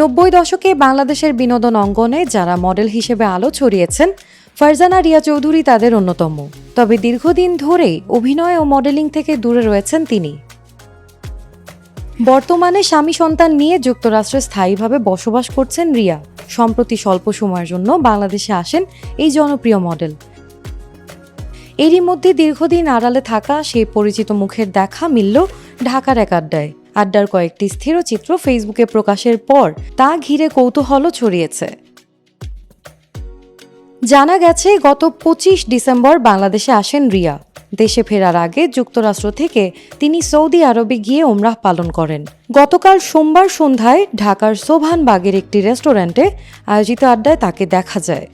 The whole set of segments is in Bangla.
নব্বই দশকে বাংলাদেশের বিনোদন অঙ্গনে যারা মডেল হিসেবে আলো ছড়িয়েছেন, ফারজানা রিয়া চৌধুরী তাদের অন্যতম। তবে দীর্ঘদিন ধরেই অভিনয় ও মডেলিং থেকে দূরে রয়েছেন তিনি। বর্তমানে স্বামী সন্তান নিয়ে যুক্তরাষ্ট্রে স্থায়ীভাবে বসবাস করছেন রিয়া। সম্প্রতি স্বল্প সময়ের জন্য বাংলাদেশে আসেন এই জনপ্রিয় মডেল। এরই মধ্যে দীর্ঘদিন আড়ালে থাকা সেই পরিচিত মুখের দেখা মিলল ঢাকার এক আড্ডায়। আড্ডার কয়েকটি স্থিরচিত্র ফেসবুকে প্রকাশের পর তা ঘিরে কৌতূহলও ছড়িয়েছে। জানা গেছে, গত পঁচিশ ডিসেম্বর বাংলাদেশে আসেন রিয়া। দেশে ফেরার আগে যুক্তরাষ্ট্র থেকে তিনি সৌদি আরবে গিয়ে ওমরাহ পালন করেন। গতকাল সোমবার সন্ধ্যায় ঢাকার সোভান বাগের একটি রেস্টুরেন্টে আয়োজিত আড্ডায় তাকে দেখা যায়।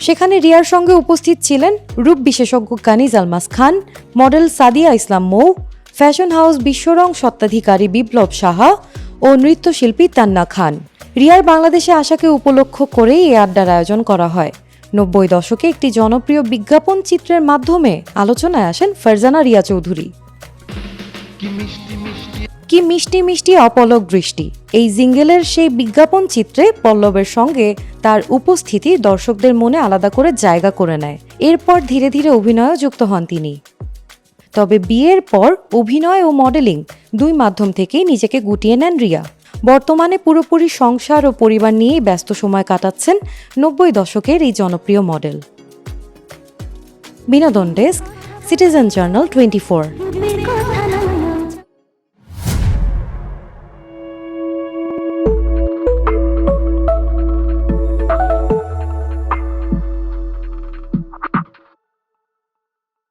সেখানে রিয়ার সঙ্গে উপস্থিত ছিলেন রূপ বিশেষজ্ঞ Kaniz Almas Khan, model Sadia Islam Mou fashion house Bishworang সত্ত্বাধিকারী Biplob Saha ও নৃত্যশিল্পী তান্না খান। রিয়ার বাংলাদেশে আসাকে উপলক্ষ করেই এই আড্ডার আয়োজন করা হয়। নব্বই দশকে একটি জনপ্রিয় বিজ্ঞাপন চিত্রের মাধ্যমে আলোচনায় আসেন ফারজানা রিয়া চৌধুরী। কি মিষ্টি মিষ্টি। অপলক দৃষ্টি। এই জিঙ্গেলের সেই বিজ্ঞাপন চিত্রে পল্লবের সঙ্গে তার উপস্থিতি দর্শকদের মনে আলাদা করে জায়গা করে নেয়। এরপর ধীরে ধীরে অভিনয়ে যুক্ত হন তিনি। তবে বিয়ের পর অভিনয় ও মডেলিং দুই মাধ্যম থেকেই নিজেকে গুটিয়ে নেন রিয়া। বর্তমানে পুরোপুরি সংসার ও পরিবার নিয়েই ব্যস্ত সময় কাটাচ্ছেন নব্বই দশকের এই জনপ্রিয় মডেল। বিনোদন ডেস্ক, সিটিজেন জার্নাল টোয়েন্টি